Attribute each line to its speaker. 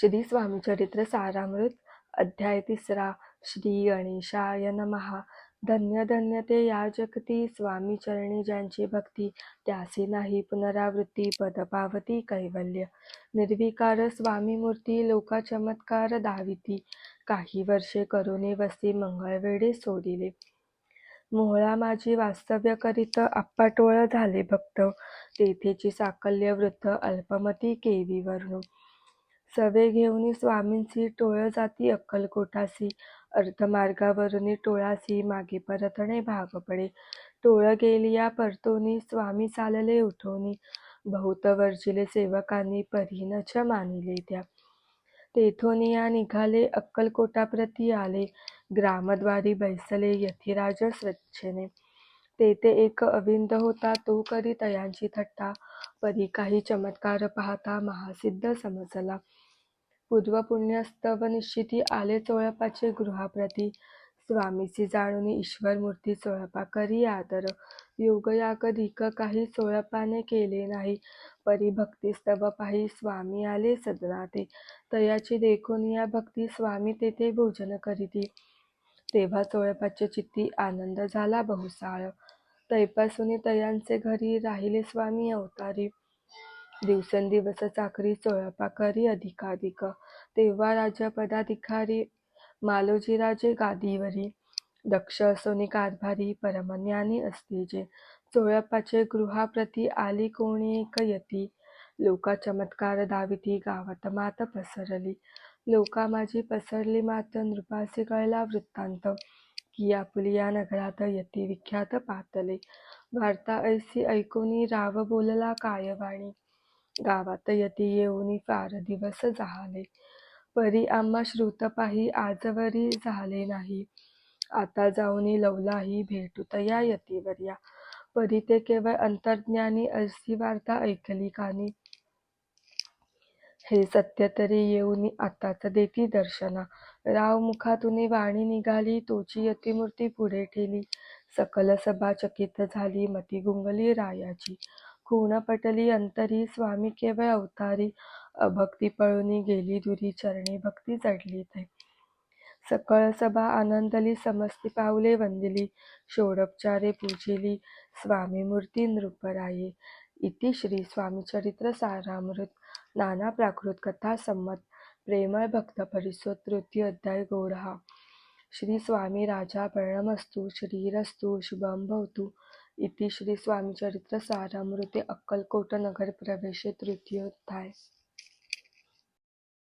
Speaker 1: श्री स्वामीचरित्र सारामृत अध्याय तिसरा श्री गणेशाय नमहा धन्य धन्य ते या जगती स्वामी चरणी ज्यांची भक्ती त्यासी नाही पुनरावृत्ती पद पावती कैवल्य. निर्विकार स्वामी मूर्ती लोका चमत्कार दाविती. काही वर्षे करुणे वस्ती मंगळवेढे सोडिले. मोहळा माझी वास्तव्य करीत आप्पाटोळ झाले भक्त. तेथेची साकल्य वृद्ध अल्पमती केवी वर्णू. सवे घेऊनी स्वामींची टोळ जाती अक्कलकोटासी अर्थमार्गावरुनी टोळासी मागे परतणे भाग पडे टोळ गेली या परतोनी स्वामी चालले उठोनी. बहुत वर्जिले सेवकांनी परीनच मानिले त्या. तेथोनिया निघाले अक्कलकोटाप्रती आले. ग्रामद्वारी बैसले यथिराज स्वच्छेने. तेथे एक अविंद होता तो करी तयांची थट्टा परी काही चमत्कार पाहता महासिद्ध समजला. पूर्वपुण्यस्तव निश्चिती आले चोळपाचे गृहाप्रती. स्वामीची जाणून ईश्वर मूर्ती चोळपा करी आदर. योगयाग धिक काही चोळपाने केले नाही. परी भक्तिस्तव पाही स्वामी आले सदनाते. तयाची देखून या भक्ती स्वामी तेथे भोजन करीती. तेव्हा चोळपाचे चित्ती आनंद झाला बहुसाळ. तैपासुनी तयांचे घरी राहिले स्वामी अवतारी. दिवसेंदिवस चाकरी चोळपा करी अधिकाधिक. तेव्हा राजपदाधिकारी मालोजीराजे गादीवरी. दक्ष असोनी कारभारी परमज्ञानी असते जे चोळपाचे गृहाप्रती आली कोणी एक यती. लोका चमत्कार दाविती गावात मात पसरली. लोका माझी पसरली मात नृपासी कळला वृत्तांत. की आपुलिया नगरात यती विख्यात पातले. वार्ता ऐसी ऐकोनी राव बोलला कायवाणी. गावात यती येऊनी फार दिवस झाले. परी आम्हा श्रुत पाही आजवरी झाले नाही. आता जाऊनी लवलाही भेटुतया यतीवर्या परी ते केवळ अंतर्ज्ञानी ऐसी वार्ता ऐकली कानी. हे सत्य तरी येऊनी आताच देती दर्शना. राव मुखातून वाणी निघाली तोची यतिमूर्ती पुढे ठेली. सकल सभा चकित झाली मती गुंगली रायाची. खूण पटली अंतरी स्वामी केवळ अवतारी. अभक्ती पळूनी गेली दुरी चरणी भक्ती जडली ते. सकळ सभा आनंदली समस्ती पावले वंदिली. षोडपचारे पूजिली स्वामी मूर्ती नृपराये. इति श्री स्वामीचरित्र सारामृत. नाना प्राकृत कथा संमत प्रेमळ भक्त परिसो तृतीय अध्याय गौडहा श्री स्वामी राजा प्रणमस्तु श्रीरस्तु शुभम भवतु. इति श्री स्वामीचरित्र सारामृते अक्कलकोट नगर प्रवेशे तृतीयोध्याय